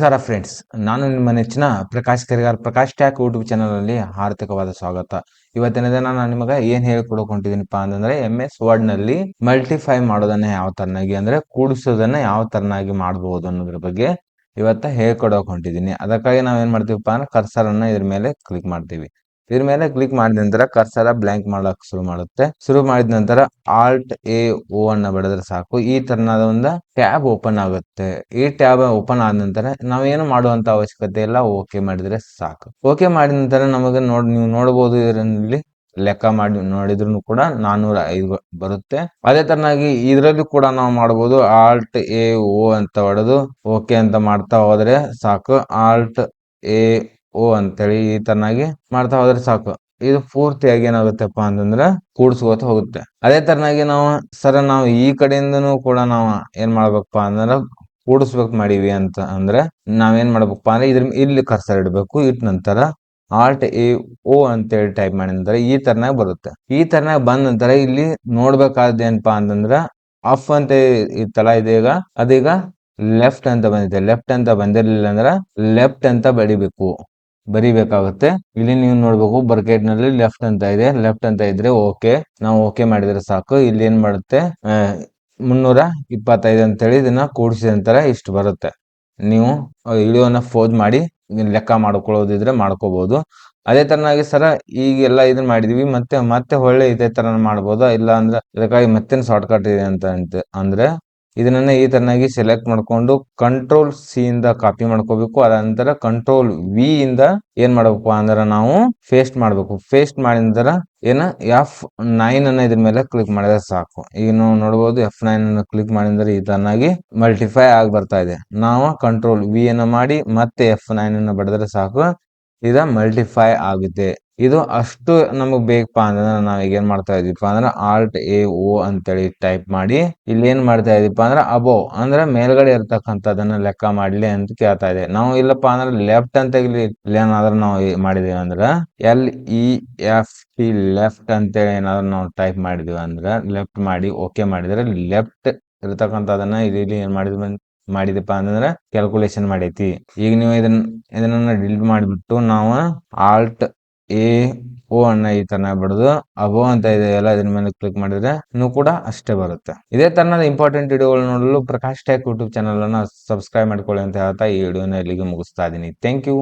ನಮಸ್ಕಾರ ಫ್ರೆಂಡ್ಸ್ ನಾನು ನಿಮ್ಮ ನೆಚ್ಚಿನ Prakash Karigar. Prakash tech YouTube channel ಅಲ್ಲಿ ಹಾರ್ದಿಕವಾದ ಸ್ವಾಗತ. ಇವತ್ತಿನ ದಿನ ನಾನು ನಿಮಗೆ ಏನ್ ಹೇಳ್ಕೊಡಕೊಂಡಿದ್ದೀನಿಪ್ಪ ಅಂತಂದ್ರೆ ಎಂ ಎಸ್ ವರ್ಡ್ನಲ್ಲಿ ಮಲ್ಟಿಫೈ ಮಾಡೋದನ್ನ ಯಾವ ತರನಾಗಿ ಅಂದ್ರೆ ಕೂಡಿಸೋದನ್ನ ಯಾವ ತರನಾಗಿ ಮಾಡಬಹುದು ಅನ್ನೋದ್ರ ಬಗ್ಗೆ ಇವತ್ತ ಹೇಳ್ಕೊಡೋಕೊಂಡಿದ್ದೀನಿ ಅದಕ್ಕಾಗಿ ನಾವ್ ಏನ್ ಮಾಡ್ತೀವಪ್ಪ ಅಂದ್ರೆ ಕರ್ಸರ್ ಅನ್ನ ಇದ್ರ ಮೇಲೆ ಕ್ಲಿಕ್ ಮಾಡ್ತೀವಿ. ಇದ್ರ ಮೇಲೆ ಕ್ಲಿಕ್ ಮಾಡಿದ ನಂತರ ಕರ್ಸರ ಬ್ಲಾಂಕ್ ಮಾಡಕ್ ಶುರು ಮಾಡುತ್ತೆ. ಶುರು ಮಾಡಿದ ನಂತರ ಆಲ್ಟ್ ಎ ಓ ಅನ್ನ ಬಡದ್ರೆ ಸಾಕು. ಈ ತರನಾದ ಒಂದು ಟ್ಯಾಬ್ ಓಪನ್ ಆಗುತ್ತೆ. ಈ ಟ್ಯಾಬ್ ಓಪನ್ ಆದ ನಂತರ ನಾವೇನು ಮಾಡುವಂತ ಅವಶ್ಯಕತೆ ಇಲ್ಲ ಓಕೆ ಮಾಡಿದ್ರೆ ಸಾಕು. ಓಕೆ ಮಾಡಿದ ನಂತರ ನಮಗೆ ನೋಡ್, ನೀವು ನೋಡಬಹುದು ಇದರಲ್ಲಿ ಲೆಕ್ಕ ಮಾಡಿ ನೋಡಿದ್ರು ಕೂಡ ನಾನೂರ ಐದು ಬರುತ್ತೆ. ಅದೇ ತರನಾಗಿ ಇದರಲ್ಲಿ ಕೂಡ ನಾವು ಮಾಡಬಹುದು ಆಲ್ಟ್ ಎ ಓ ಅಂತ ಹೊಡೆದು ಓಕೆ ಅಂತ ಮಾಡ್ತಾ ಹೋದ್ರೆ ಸಾಕು. ಆಲ್ಟ್ ಎ ಓ ಅಂತೇಳಿ ಈ ತರನಾಗಿ ಮಾಡ್ತಾ ಹೋದ್ರೆ ಸಾಕು. ಇದು ಪೂರ್ತಿಯಾಗಿ ಏನಾಗುತ್ತಪ್ಪ ಅಂತಂದ್ರೆ ಕೂಡ್ಸ್ಕೋತ ಹೋಗುತ್ತೆ. ಅದೇ ತರನಾಗಿ ನಾವು, ಸರ ನಾವು ಈ ಕಡೆಯಿಂದನೂ ಕೂಡ ನಾವು ಏನ್ ಮಾಡ್ಬೇಕಪ್ಪ ಅಂದ್ರೆ ಕೂಡಿಸ್ಬೇಕು ಮಾಡೀವಿ ಅಂತ ಅಂದ್ರೆ ನಾವೇನ್ ಮಾಡ್ಬೇಕಪ್ಪ ಅಂದ್ರೆ ಇದ್ರ ಇಲ್ಲಿ ಕರ್ಸರ್ ಇಡಬೇಕು ಇಟ್ಟ ನಂತರ ಆಲ್ಟ್ ಎ ಓ ಅಂತೇಳಿ ಟೈಪ್ ಮಾಡಿದ್ರೆ ಈ ತರನಾಗ ಬರುತ್ತೆ. ಈ ತರನಾಗ ಬಂದ ನಂತರ ಇಲ್ಲಿ ನೋಡ್ಬೇಕಾದ ಏನಪ್ಪಾ ಅಂತಂದ್ರ ಆಫ್ ಅಂತ ಇತ್ತಲ್ಲ ಇದೀಗ, ಅದೀಗ ಲೆಫ್ಟ್ ಅಂತ ಬಂದಿದೆ. ಲೆಫ್ಟ್ ಅಂತ ಬಂದಿರ್ಲಿಲ್ಲ ಅಂದ್ರ ಲೆಫ್ಟ್ ಅಂತ ಬಡಿಬೇಕು ಬರಿಬೇಕಾಗುತ್ತೆ. ಇಲ್ಲಿ ನೀವು ನೋಡ್ಬೇಕು ಬರ್ಕೆಟ್ನಲ್ಲಿ ಲೆಫ್ಟ್ ಅಂತ ಇದೆ. ಲೆಫ್ಟ್ ಅಂತ ಇದ್ರೆ ಓಕೆ ನಾವು ಓಕೆ ಮಾಡಿದ್ರೆ ಸಾಕು. ಇಲ್ಲಿ ಏನ್ ಮಾಡುತ್ತೆ? ಮುನ್ನೂರ ಇಪ್ಪತ್ತೈದು ಅಂತೇಳಿ ಇದನ್ನ ಕೂಡಿಸಿದ ನಂತರ ಇಷ್ಟು ಬರುತ್ತೆ. ನೀವು ವಿಡಿಯೋನ ಫೋದ್ ಮಾಡಿ ಲೆಕ್ಕ ಮಾಡ್ಕೊಳ್ಳೋದಿದ್ರೆ ಮಾಡ್ಕೋಬಹುದು ಅದೇ ತರನಾಗಿ ಸರ, ಈಗೆಲ್ಲ ಇದನ್ನ ಮಾಡಿದೀವಿ, ಮತ್ತೆ ಮತ್ತೆ ಒಳ್ಳೆ ಇದೇ ತರ ಮಾಡ್ಬೋದಾ? ಇಲ್ಲ ಅಂದ್ರೆ ಇದಕ್ಕಾಗಿ ಮತ್ತೆ ಶಾರ್ಟ್ ಕಟ್ ಇದೆ ಅಂತ, ಅಂದ್ರೆ ಇದನ್ನ ಈ ತರನಾಗಿ ಸೆಲೆಕ್ಟ್ ಮಾಡ್ಕೊಂಡು ಕಂಟ್ರೋಲ್ ಸಿ ಇಂದ ಕಾಪಿ ಮಾಡ್ಕೋಬೇಕು. ಅದ ನಂತರ ಕಂಟ್ರೋಲ್ ವಿ ಇಂದ ಏನ್ ಮಾಡ್ಬೇಕು? ಅಂದ್ರೆ ನಾವು ಫೇಸ್ಟ್ ಮಾಡ್ಬೇಕು. ಫೇಸ್ಟ್ ಮಾಡಿದ ಏನ? ಎಫ್ ನೈನ್ ಅನ್ನ ಇದ್ರ ಮೇಲೆ ಕ್ಲಿಕ್ ಮಾಡಿದ್ರೆ ಸಾಕು. ಈಗ ನಾವು ನೋಡಬಹುದು ಎಫ್ ನೈನ್ ಅನ್ನ ಕ್ಲಿಕ್ ಮಾಡಿದ್ರೆ ಈ ತರನಾಗಿ ಮಲ್ಟಿಫೈ ಆಗಿ ಬರ್ತಾ ಇದೆ. ನಾವು ಕಂಟ್ರೋಲ್ ವಿ ಅನ್ನ ಮಾಡಿ ಮತ್ತೆ ಎಫ್ ನೈನ್ ಅನ್ನ ಬಡಿದ್ರೆ ಸಾಕು. ಇದ ಮಲ್ಟಿಫೈ ಆಗುತ್ತೆ. ಇದು ಅಷ್ಟು ನಮಗ್ ಬೇಕಪ್ಪ ಅಂದ್ರೆ ನಾವ್ ಏನ್ ಮಾಡ್ತಾ ಇದೀವಪ್ಪ ಅಂದ್ರೆ ಆಲ್ಟ್ ಎ ಓ ಅಂತೇಳಿ ಟೈಪ್ ಮಾಡಿ ಇಲ್ಲಿ ಏನ್ ಮಾಡ್ತಾ ಇದೀಪ ಅಂದ್ರೆ ಅಬೋ ಅಂದ್ರೆ ಮೇಲ್ಗಡೆ ಇರ್ತಕ್ಕಂಥದನ್ನ ಲೆಕ್ಕ ಮಾಡ್ಲಿ ಅಂತ ಕೇಳ್ತಾ ಇದೆ. ನಾವು ಇಲ್ಲಪ್ಪ ಅಂದ್ರೆ ಲೆಫ್ಟ್ ಅಂತ ಇಲ್ಲಿ ಏನಾದ್ರೂ ನಾವು ಮಾಡಿದೀವಿ ಅಂದ್ರೆ L E F T left ಅಂತೇಳಿ ಏನಾದ್ರು ನಾವು ಟೈಪ್ ಮಾಡಿದೀವಿ ಅಂದ್ರೆ ಲೆಫ್ಟ್ ಮಾಡಿ ಓಕೆ ಮಾಡಿದ್ರೆ ಲೆಫ್ಟ್ ಇರ್ತಕ್ಕಂಥದನ್ನ ಇಲ್ಲಿ ಏನ್ ಮಾಡಿದ್ವಿ ಮಾಡಿದಪ್ಪ ಅಂತಂದ್ರ ಕ್ಯಾಲ್ಕುಲೇಷನ್ ಮಾಡೈತಿ. ಈಗ ನೀವು ಇದನ್ನ ಇದನ್ನ ಡಿಲೀಟ್ ಮಾಡಿಬಿಟ್ಟು ನಾವು ಆಲ್ಟ್ ಎ ಓ ಅನ್ನ ಈ ತರ ಬಡದು ಅಬೋ ಅಂತ ಇದೆ ಎಲ್ಲ ಇದ್ರ ಮೇಲೆ ಕ್ಲಿಕ್ ಮಾಡಿದ್ರೆ ಕೂಡ ಅಷ್ಟೇ ಬರುತ್ತೆ. ಇದೇ ತರನಾದ ಇಂಪಾರ್ಟೆಂಟ್ ವಿಡಿಯೋಗಳು ನೋಡಲು ಪ್ರಕಾಶ್ ಟೆಕ್ ಯೂಟ್ಯೂಬ್ ಚಾನಲ್ ಅನ್ನ ಸಬ್ಸ್ಕ್ರೈಬ್ ಮಾಡ್ಕೊಳ್ಳಿ ಅಂತ ಹೇಳ್ತಾ ಈ ವಿಡಿಯೋನ ಇಲ್ಲಿಗೆ ಮುಗಿಸ್ತಾ ಇದೀನಿ. Thank you